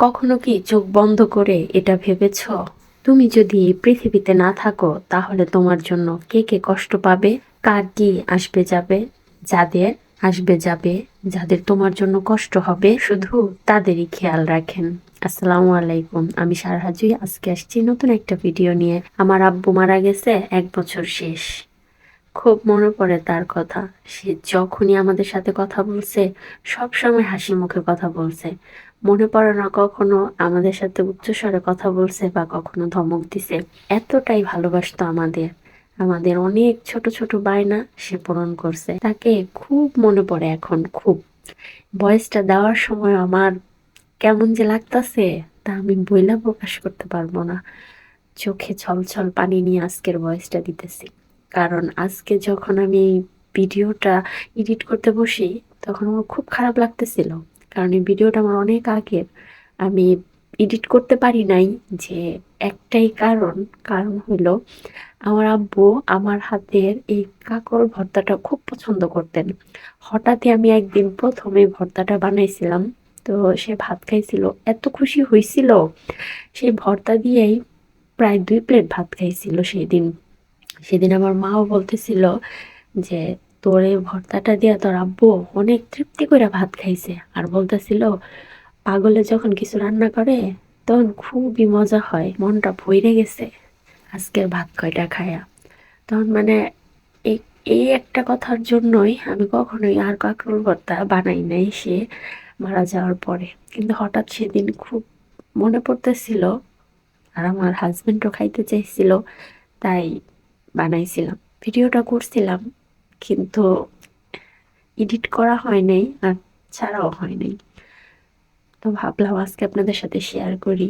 কখনো কি চোখ বন্ধ করে এটা ভেবেছ? তুমি যদি পৃথিবীতে না থাকো, তাহলে তোমার জন্য কে কে কষ্ট পাবে? কার কি আসবে যাবে? যাদের আসবে যাবে, যাদের তোমার জন্য কষ্ট হবে, শুধু তাদেরই খেয়াল রাখেন। আসসালামু আলাইকুম, আমি সারহাজুই আজকে আসছি নতুন একটা ভিডিও নিয়ে। আমার আব্বু মারা গেছে, এক বছর শেষ। খুব মনে পড়ে তার কথা। সে যখনই আমাদের সাথে কথা বলছে সব সময় হাসি মুখে কথা বলছে। মনে পড়ে না কখনো আমাদের সাথে উচ্চস্বরে কথা বলছে বা কখনো ধমক দিছে। এতটাই ভালোবাসতো আমাদের। আমাদের অনেক ছোট ছোট বায়না সে পূরণ করছে। তাকে খুব মনে পড়ে এখন, খুব। বয়সটা দেওয়ার সময় আমার কেমন যে লাগতাছে তা আমি বইলা প্রকাশ করতে পারব না। চোখে ছলছল পানি নিয়ে আজকের বয়সটা দিতেছি। কারণ আজকে যখন আমি এই ভিডিওটা এডিট করতে বসি, তখন আমার খুব খারাপ লাগতেছিল। কারণ এই ভিডিওটা আমার অনেক আগের। আমি এডিট করতে পারি নাই যে একটাই কারণ। কারণ হলো আমার আব্বু আমার হাতের এই কাকর ভর্তাটা খুব পছন্দ করতেন। হঠাৎই আমি একদিন প্রথমে ভর্তাটা বানাইছিলাম। তো সে ভাত খাইছিল, এত খুশি হয়েছিল সেই ভর্তা দিয়েই প্রায় দুই প্লেট ভাত খাইছিল সেই দিন। সেদিন আমার মাও বলতেছিল যে, তোর এই ভর্তাটা দিয়া তোর আব্বু অনেক তৃপ্তি করে ভাত খাইছে। আর বলতেছিল, পাগলে যখন কিছু রান্না করে, তখন খুবই মজা হয়, মনটা ভইরে গেছে আজকের ভাত কয়টা খায়া? তখন মানে এই এই একটা কথার জন্যই আমি কখনোই আর কাঁকরোল ভর্তা বানাই নাই, সে মারা যাওয়ার পরে। কিন্তু হঠাৎ সেদিন খুব মনে পড়তেছিল, আর আমার হাজবেন্ডও খাইতে চাইছিল, তাই বানাইছিলাম। ভিডিওটা করছিলাম, কিন্তু এডিট করা হয় নাই আর ছাড়াও হয় নাই। তো ভাবলাম আজকে আপনাদের সাথে শেয়ার করি।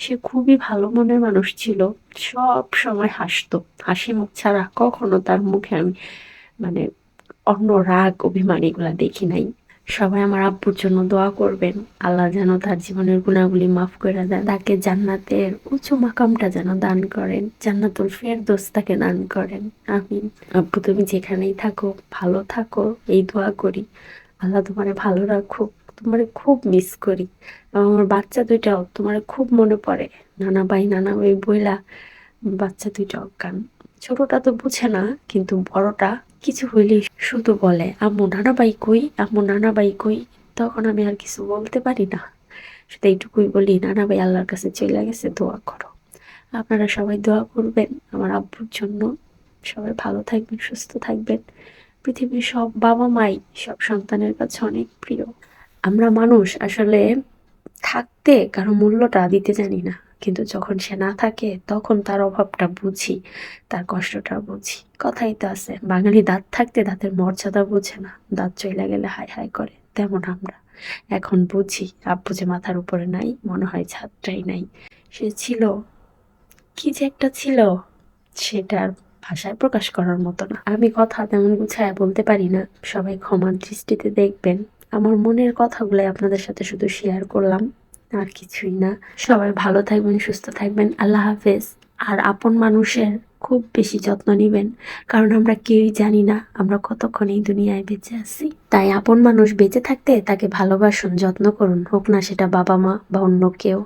সে খুবই ভালো মনের মানুষ ছিল, সব সময় হাসতো। হাসি মুখ ছাড়া কখনো তার মুখে আমি মানে অন্য রাগ, অভিমান এগুলা দেখি নাই। সবাই আমার আব্বুর জন্য দোয়া করবেন। আল্লাহ যেন তার জীবনের গুণাগুলি মাফ করে দেন। তাকে জান্নাতের উঁচু মাকামটা যেন দান করেন, জান্নাতুল ফেরদোস তাকে দান করেন। আমি আব্বু তুমি যেখানেই থাকো, ভালো থাকো, এই দোয়া করি। আল্লাহ তোমারে ভালো রাখুক, তোমারে খুব মিস করি। আমার বাচ্চা দুইটাও, তোমার খুব মনে পড়ে। নানা ভাই নানা ভাই বইলা, বাচ্চা দুইটা অজ্ঞান। ছোটটা তো বুঝে না, কিন্তু বড়টা কিছু হইলেই শুধু বলে, আম্মু নানা বাই কই? আম্মু নানা বাই কই? তখন আমি আর কিছু বলতে পারি না। শুধু এইটুকুই বলি নানা ভাই আল্লাহর কাছে চলে গেছে, দোয়া করো। আপনারা সবাই দোয়া করবেন আমার আব্বুর জন্য। সবাই ভালো থাকবেন, সুস্থ থাকবেন। পৃথিবীর সব বাবা মাই, সব সন্তানের কাছে অনেক প্রিয়। আমরা মানুষ আসলে থাকতে কারও মূল্যটা দিতে জানি না। কিন্তু যখন সে না থাকে, তখন তার অভাবটা বুঝি, তার কষ্টটা বুঝি। কথাই তো আছে, বাঙালি দাঁত থাকতে দাঁতের মর্যাদা বুঝে না, দাঁত চইলা গেলে হাই হাই করে, তেমন আমরা। এখন বুঝি, আব্বু যে মাথার উপরে নাই, মনে হয় ছাদটাই নাই। সে ছিল, কি যে একটা ছিল সেটার ভাষায় প্রকাশ করার মতো না। আমি কথা তেমন গুছায় বলতে পারি না, সবাই ক্ষমার দৃষ্টিতে দেখবেন। আমার মনের কথাগুলো আপনাদের সাথে শুধু শেয়ার করলাম। আর কিছুই না। সবাই ভালো থাকবেন, সুস্থ থাকবেন। আল্লাহ হাফেজ। আর আপন মানুষের খুব বেশি যত্ন নেবেন, কারণ আমরা কেউই জানি না আমরা কতক্ষণ এই দুনিয়ায় বেঁচে আছি। তাই আপন মানুষ বেঁচে থাকতে তাকে ভালোবাসুন, যত্ন করুন। হোক না সেটা বাবা মা বা অন্য কেউ।